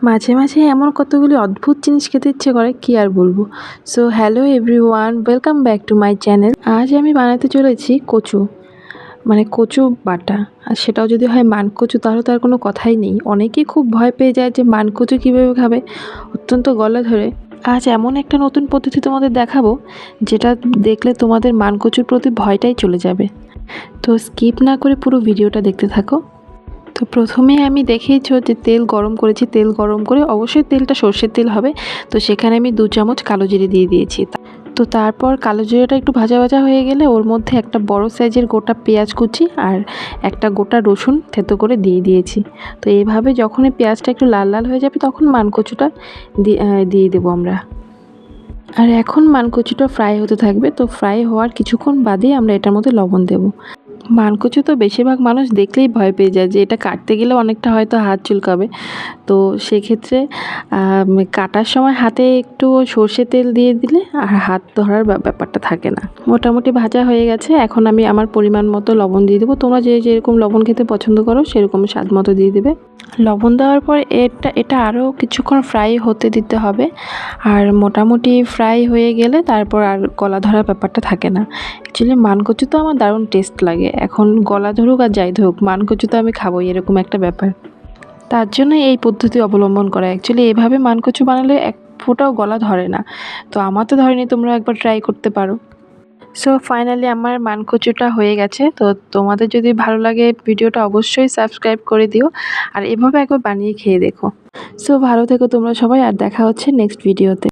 মাঝে মাঝে এমন কতগুলি অদ্ভুত জিনিস খেতে ইচ্ছে করে, কি আর বলব? So hello everyone welcome back to my channel আজ আমি বানাতে চলেছি কচু মানে কচু বাটা। আর সেটাও যদি হয় মানকচু তাহলে তো আর কোনো কথাই নেই। অনেকেই খুব ভয় পেয়ে যায় যে মানকচু কীভাবে খাবে, অত্যন্ত গলা ধরে। আজ এমন একটা নতুন পদ্ধতি তোমাদের দেখাবো, যেটা দেখলে তোমাদের মানকচুর প্রতি ভয়টাই চলে যাবে। তো স্কিপ না করে পুরো ভিডিওটা দেখতে থাকো। তো প্রথমে আমি দেখেইছো যে তেল গরম করেছি, তেল গরম করে অবশ্যই তেলটা সর্ষের তেল হবে। তো সেখানে আমি দু চামচ কালো জিরে দিয়ে দিয়েছি। তো তারপর কালো জিরেটা একটু ভাজা ভাজা হয়ে গেলে ওর মধ্যে একটা বড় সাইজের গোটা পেঁয়াজ কুচি আর একটা গোটা রসুন থেতো করে দিয়ে দিয়েছি। তো এইভাবে যখন এই পেঁয়াজটা একটু লাল লাল হয়ে যাবে তখন মানকচুটা দিয়ে দেবো আমরা। আর এখন মানকচুটা ফ্রাই হতে থাকবে। তো ফ্রাই হওয়ার কিছুক্ষণ বাদেই আমরা এটার মধ্যে লবণ দেবো। মানকচু তো বেশিরভাগ মানুষ দেখলেই ভয় পেয়ে যায় যে এটা কাটতে গেলে অনেকটা হয়তো হাত চুলকাবে। তো সেক্ষেত্রে কাটার সময় হাতে একটু সর্ষে তেল দিয়ে দিলে আর হাত ধরার ব্যাপারটা থাকে না। মোটামুটি ভাজা হয়ে গেছে, এখন আমি আমার পরিমাণ মতো লবণ দিয়ে দেবো। তোমরা যে যেরকম লবণ খেতে পছন্দ করো, সেরকম স্বাদ মতো দিয়ে দেবে। লবণ দেওয়ার পর এটা এটা আরও কিছুক্ষণ ফ্রাই হতে দিতে হবে। আর মোটামুটি ফ্রাই হয়ে গেলে তারপর আর গলা ধরার ব্যাপারটা থাকে না। অ্যাকচুয়ালি মানকচু তো আমার দারুণ টেস্ট লাগে। এখন গলা ধরুক আর যাই ধরুক মানকচু তো আমি খাবোই, এরকম একটা ব্যাপার। তার জন্য এই পদ্ধতি অবলম্বন করা। অ্যাকচুয়ালি এভাবে মানকচু বানালে এক ফোঁটাও গলা ধরে না। তো আমার তো ধরেনি তোমরা একবার ট্রাই করতে পারো। সো ফাইনালি আমার মানকচুটা হয়ে গেছে। তো তোমাদের যদি ভালো লাগে ভিডিওটা অবশ্যই সাবস্ক্রাইব করে দিও। আর এভাবে একবার বানিয়ে খেয়ে দেখো। সো ভালো থেকো তোমরা সবাই, আর দেখা হচ্ছে নেক্সট ভিডিওতে